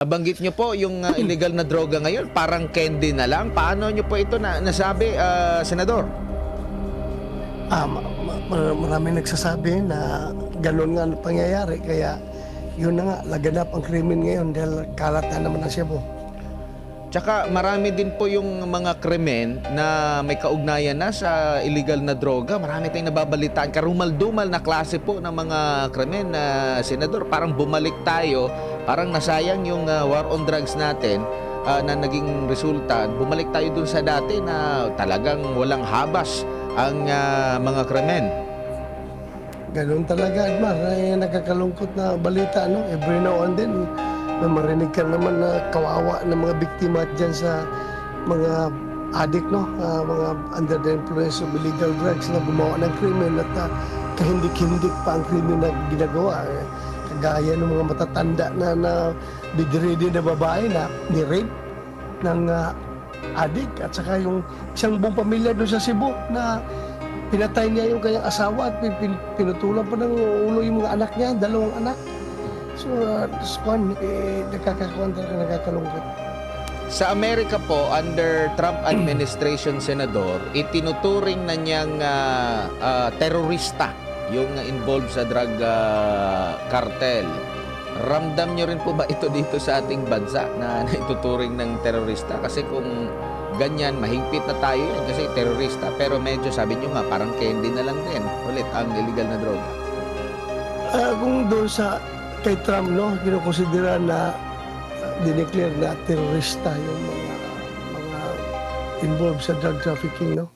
Nabanggit nyo po yung uh, illegal na droga ngayon, parang candy na lang. Paano nyo po ito na nasabi, ah, Senador? Ah, ma- ma- ma- maraming nagsasabi na ganun nga ang pangyayari. Kaya yun na nga, laganap ang krimen ngayon dahil kalat na naman ang Cebu. Tsaka marami din po yung mga krimen na may kaugnayan na sa illegal na droga. Marami tayong nababalitaan. Karumal-dumal na klase po ng mga krimen na senador. Parang bumalik tayo. Parang nasayang yung ah, war on drugs natin ah, na naging resulta. Bumalik tayo dun sa dati na talagang walang habas ang ah, mga krimen. Ganun talaga, Admar. Ay, nakakalungkot na balita, no? Every now and then, may marinig ka naman na kawawa ng mga biktima dyan sa mga adik, no? Ah, mga under the influence of illegal drugs na gumawa ng krimen at uh, kahindik-hindik pa ang krimen na ginagawa. Eh, Kagaya ng mga matatanda na, na bedridden na babae na ni-rape ng ah, adik at saka yung isang buong pamilya doon sa Cebu na pinatay niya yung kanyang asawa at pin, pin- pinutulan pa ng ulo yung mga anak niya, dalawang anak. So, uh, Swan, eh, nakakakuan talaga, nakakalungkot. Sa Amerika po, under Trump administration senador, itinuturing na niyang ah, ah, terorista yung involved sa drug ah, cartel. Ramdam niyo rin po ba ito dito sa ating bansa na naituturing ng terorista? Kasi kung ganyan, mahigpit na tayo yan kasi terorista. Pero medyo sabi niyo nga, parang candy na lang din ulit ang illegal na droga. Ah, kung doon sa kay Trump, no, kinukonsidera na uh, dineclare na terorista yung mga mga involved sa drug trafficking, no.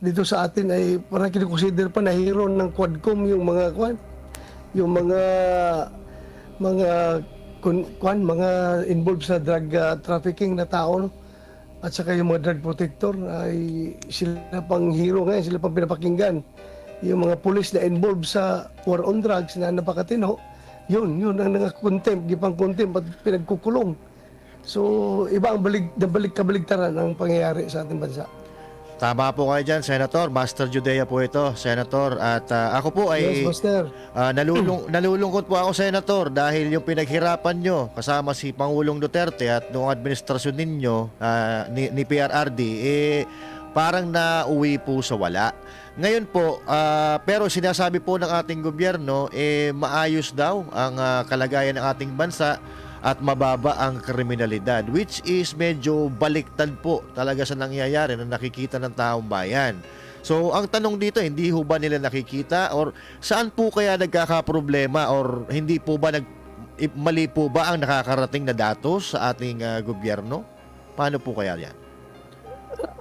Dito sa atin ay parang kinukonsider pa na hero ng Quadcom yung mga kwan, yung mga mga kwan, mga involved sa drug uh, trafficking na tao, no. At saka yung mga drug protector ay sila pang hero ngayon, sila pang pinapakinggan yung mga pulis na involved sa war on drugs na napakatino, yun, yun ang nanga-contempt, gipang contempt at pinagkukulong. So, iba ang balik, nabalik kabaligtaran ang pangyayari sa ating bansa. Tama po kayo dyan, Senator. Master Judea po ito, Senator. At ah, ako po Yes, ay Master. ah, nalulung, nalulungkot po ako, Senator, dahil yung pinaghirapan nyo kasama si Pangulong Duterte at noong administrasyon ninyo ah, ni, ni PRRD, eh, parang nauwi po sa wala. Ngayon po, ah, pero sinasabi po ng ating gobyerno, eh, maayos daw ang ah, kalagayan ng ating bansa at mababa ang kriminalidad which is medyo baliktad po talaga sa nangyayari na nakikita ng taong bayan. So ang tanong dito hindi ho ba nila nakikita or saan po kaya nagkakaproblema or hindi po ba nag mali po ba ang nakakarating na datos sa ating ah, gobyerno? Paano po kaya yan?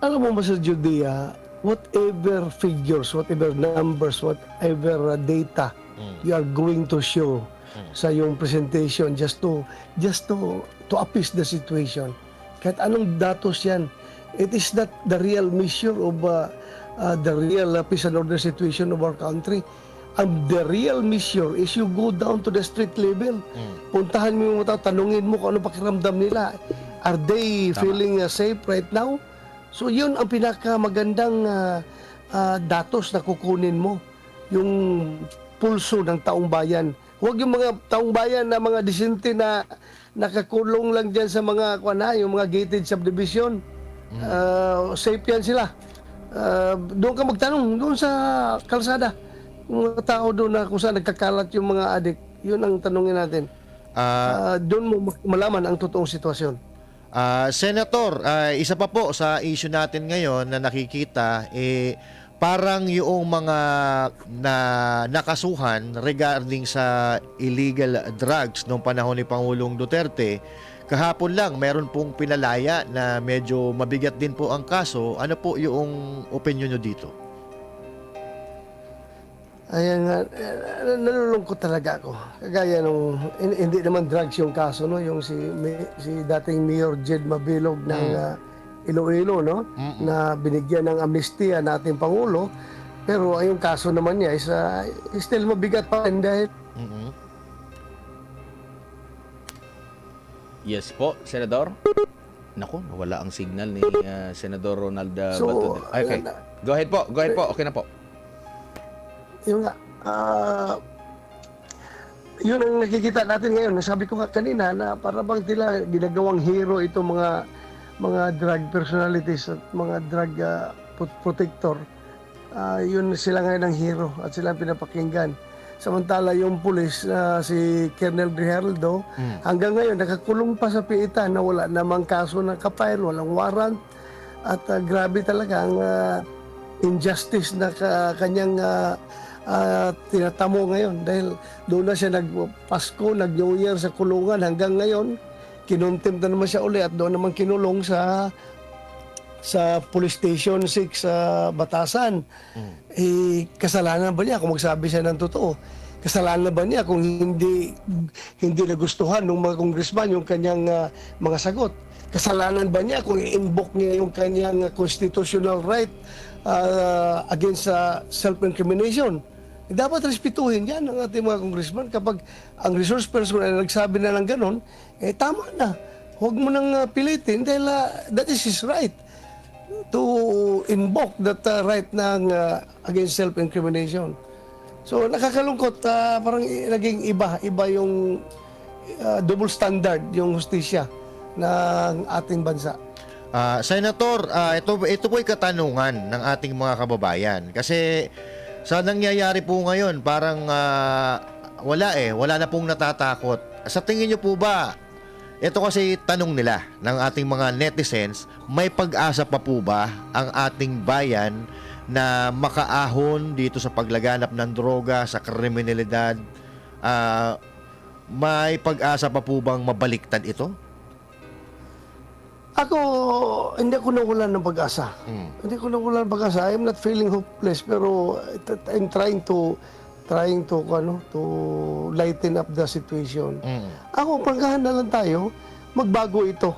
Alam mo, Master Judea, whatever figures, whatever numbers, whatever uh, data Mm. you are going to show Mm. sa yung presentation just to just to to appease the situation. Kahit anong datos yan, it is not the real measure of uh, uh, the real uh, peace and order situation of our country. Ang the real measure is you go down to the street level. Mm. Puntahan mo yung mga tao, tanungin mo kung ano pakiramdam nila. Are they Tama. feeling uh, safe right now? So yun ang pinakamagandang uh, uh, datos na kukunin mo. Yung pulso ng taong bayan. Huwag yung mga taong bayan na mga disente na nakakulong lang dyan sa mga kuana, yung mga gated subdivision. Uh, safe yan sila. Uh, doon ka magtanong, doon sa kalsada. Yung mga tao doon na kung saan nagkakalat yung mga adik, yun ang tanongin natin. Ah, Ah, doon mo malaman ang totoong sitwasyon. Ah, Senator, ah, isa pa po sa issue natin ngayon na nakikita eh parang yung mga na nakasuhan regarding sa illegal drugs noong panahon ni Pangulong Duterte, kahapon lang meron pong pinalaya na medyo mabigat din po ang kaso. Ano po yung opinion nyo dito? Ayan nga, eh, nalulungkot talaga ako. Kagaya nung, hin- hindi naman drugs yung kaso, no? Yung si, si dating Mayor Jed Mabilog ng ah, Iloilo, no? Mm-mm. Na binigyan ng amnestia nating Pangulo. Pero ay, yung kaso naman niya is, ah, is still mabigat pa rin dahil Mhm. Yes po, Senador. Naku, nawala ang signal ni ah, Senador Ronald uh, So, Bato. Okay. Go ahead po. Go ahead po. Okay na po. Yung nga, ah, yun ang nakikita natin ngayon. Sabi ko nga kanina na para bang tila ginagawang hero itong mga mga drug personalities at mga drug pro- protector. Ah, yun sila ngayon ang hero at sila ang pinapakinggan. Samantala yung pulis na si Colonel Grijaldo, hanggang ngayon nakakulong pa sa piitan na wala namang kaso ng kapile, walang warrant. At ah, grabe talaga ang ah, injustice na ka- kanyang ah, ah, tinatamo ngayon dahil doon na siya nagpasko, nag-New Year sa kulungan hanggang ngayon kinontempt na naman siya uli at doon naman kinulong sa sa police station 6 sa Batasan. Eh, kasalanan ba niya kung magsabi siya ng totoo? Kasalanan ba niya kung hindi hindi nagustuhan ng mga congressman yung kanyang ah, mga sagot? Kasalanan ba niya kung i-invoke niya yung kanyang constitutional right ah, against sa self-incrimination? Eh, Dapat respetuhin yan ng ating mga congressman kapag ang resource person ay nagsabi na ng ganon, eh tama na. Huwag mo nang ah, pilitin dahil ah, that is his right to invoke that uh, right ng uh, against self-incrimination. So nakakalungkot, uh, parang naging iba, iba yung uh, double standard yung hustisya ng ating bansa. Ah, Senator, ah, ito ito po ay katanungan ng ating mga kababayan kasi sa nangyayari po ngayon parang ah, wala eh, wala na pong natatakot. Sa tingin niyo po ba ito kasi tanong nila ng ating mga netizens, may pag-asa pa po ba ang ating bayan na makaahon dito sa paglaganap ng droga, sa kriminalidad? Ah, may pag-asa pa po bang mabaliktad ito? Ako, hindi ako nawalan ng pag-asa. Hmm. Hindi ko nawalan ng pag-asa. I'm not feeling hopeless pero I'm trying to trying to ano to lighten up the situation. Mm. Ako, prangkahan na lang tayo, magbago ito.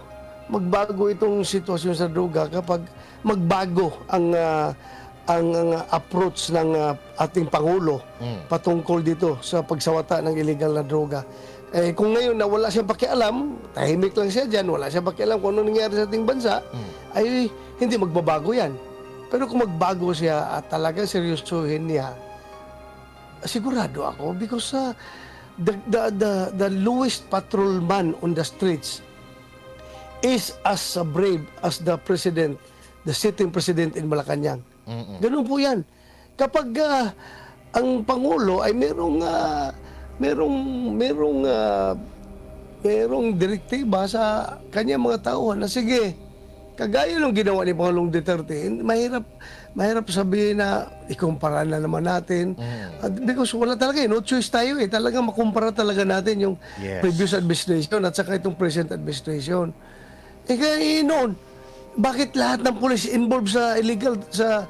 Magbago itong sitwasyon sa droga kapag magbago ang ah, ang, ang approach ng ah, ating Pangulo Mm. patungkol dito sa pagsawata ng illegal na droga. Eh, kung ngayon na wala siyang pakialam, tahimik lang siya dyan, wala siyang pakialam kung ano nangyari sa ating bansa, ay hindi magbabago yan. Pero kung magbago siya at talagang seryosohin niya, sigurado ako because uh, the, the, the, the lowest patrolman on the streets is as uh, brave as the president, the sitting president in Malacanang. Mm-mm. Ganun po yan. Kapag ah, ang Pangulo ay merong ah, merong merong ah, merong direktiba sa kanyang mga tauhan na sige, kagaya ng ginawa ni Pangulong Duterte, mahirap mahirap sabihin na ikumpara na naman natin. At because wala talaga eh, no choice tayo eh. Talagang makumpara talaga natin yung Yes. previous administration at saka itong present administration. Eh kaya eh, noon, bakit lahat ng police involved sa illegal, sa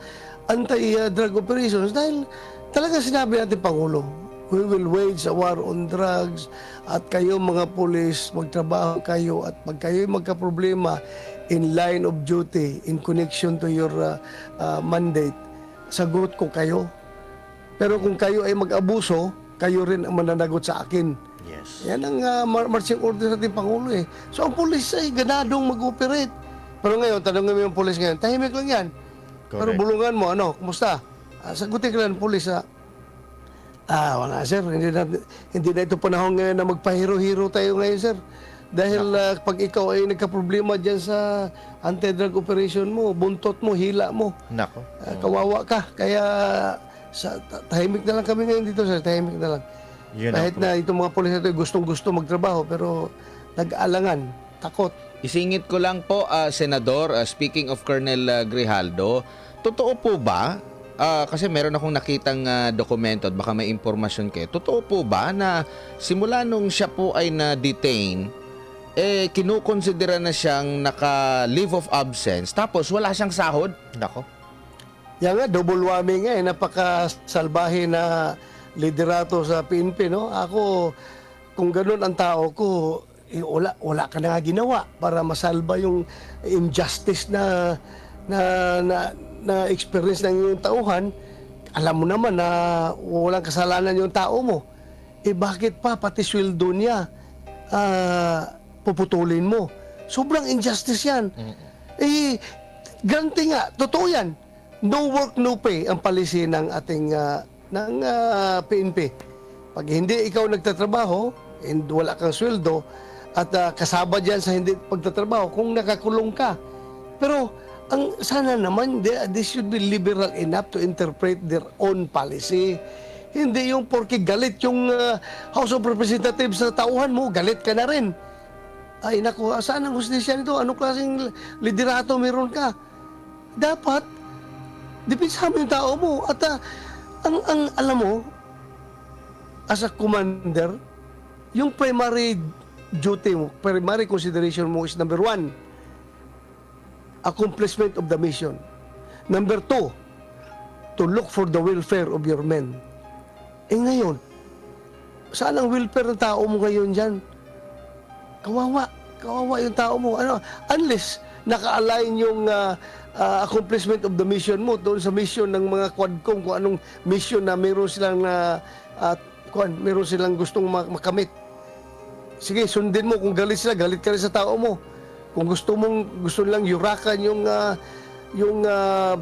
anti-drug operations? Dahil talaga sinabi natin, Pangulo, we will wage a war on drugs at kayo mga police, magtrabaho kayo at pag kayo magka-problema in line of duty, in connection to your uh, uh, mandate, sagot ko kayo. Pero kung kayo ay mag-abuso, kayo rin ang mananagot sa akin. Yes. Yan ang uh, mar- marching order sa ating Pangulo eh. So ang pulis ay ganadong mag-operate. Pero ngayon, tanongin mo yung pulis ngayon, tahimik lang yan. Pero Correct. bulungan mo, ano, kumusta? Ah, sagutin ka lang ng pulis, ah, ah, wala sir, hindi na, hindi na ito panahon ngayon na magpahiro-hiro tayo ngayon sir. Dahil ah, pag ikaw ay nagka-problema dyan sa anti-drug operation mo, buntot mo, hila mo, Nako. ah, kawawa ka. Kaya sa, ta- tahimik na lang kami ngayon dito sir, tahimik na lang. Yun Kahit na itong mga pulis na ito gustong-gusto magtrabaho pero nag-aalangan, takot. Isingit ko lang po, ah, Senador, ah, speaking of Colonel ah, Grijaldo, totoo po ba, ah, kasi meron akong nakitang ah, dokumento at baka may impormasyon kayo, totoo po ba na simula nung siya po ay na-detain, eh, kinukonsidera na siyang naka-leave of absence, tapos wala siyang sahod? Nako. Yan nga, double whammy nga eh, napaka-salbahe na liderato sa PNP, no? Ako, kung ganun ang tao ko, eh, wala, wala ka na nga ginawa para masalba yung injustice na na na, na experience ng iyong tauhan. Alam mo naman na walang kasalanan yung tao mo. Eh bakit pa pati sweldo niya ah, puputulin mo? Sobrang injustice yan. Eh, ganti nga, totoo yan. No work, no pay ang policy ng ating ah, ng ah, PNP. Pag hindi ikaw nagtatrabaho and wala kang sweldo at ah, kasama diyan sa hindi pagtatrabaho kung nakakulong ka. Pero ang sana naman they, they should be liberal enough to interpret their own policy. Hindi yung porke galit yung ah, House of Representatives sa tauhan mo, galit ka na rin. Ay naku, saan ang hustisya nito? Anong klaseng liderato meron ka? Dapat, depensahan mo yung tao mo. At ah, ang, ang alam mo, as a commander, yung primary duty mo, primary consideration mo is number one, accomplishment of the mission. Number two, to look for the welfare of your men. Eh ngayon, saan ang welfare ng tao mo ngayon dyan? Kawawa. Kawawa yung tao mo. Ano, unless naka-align yung ah, ah, accomplishment of the mission mo doon sa mission ng mga quadcom kung anong mission na meron silang na kuan, meron silang gustong mak- makamit. Sige, sundin mo kung galit sila, galit ka rin sa tao mo. Kung gusto mong gusto lang yurakan yung ah, yung ah,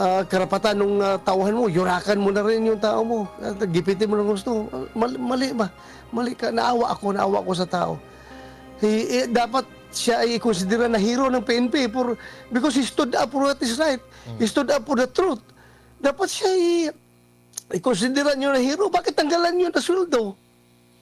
ah, karapatan ng tauhan mo, yurakan mo na rin yung tao mo. At gipitin mo ng gusto. Mali, mali ba? Mali ka. Naawa ako, naawa ako sa tao. He, eh, dapat siya ay konsidera na hero ng PNP for, because he stood up for what is right. He stood up for the truth. Dapat siya ay i-considera nyo na hero. Bakit tanggalan nyo na sweldo?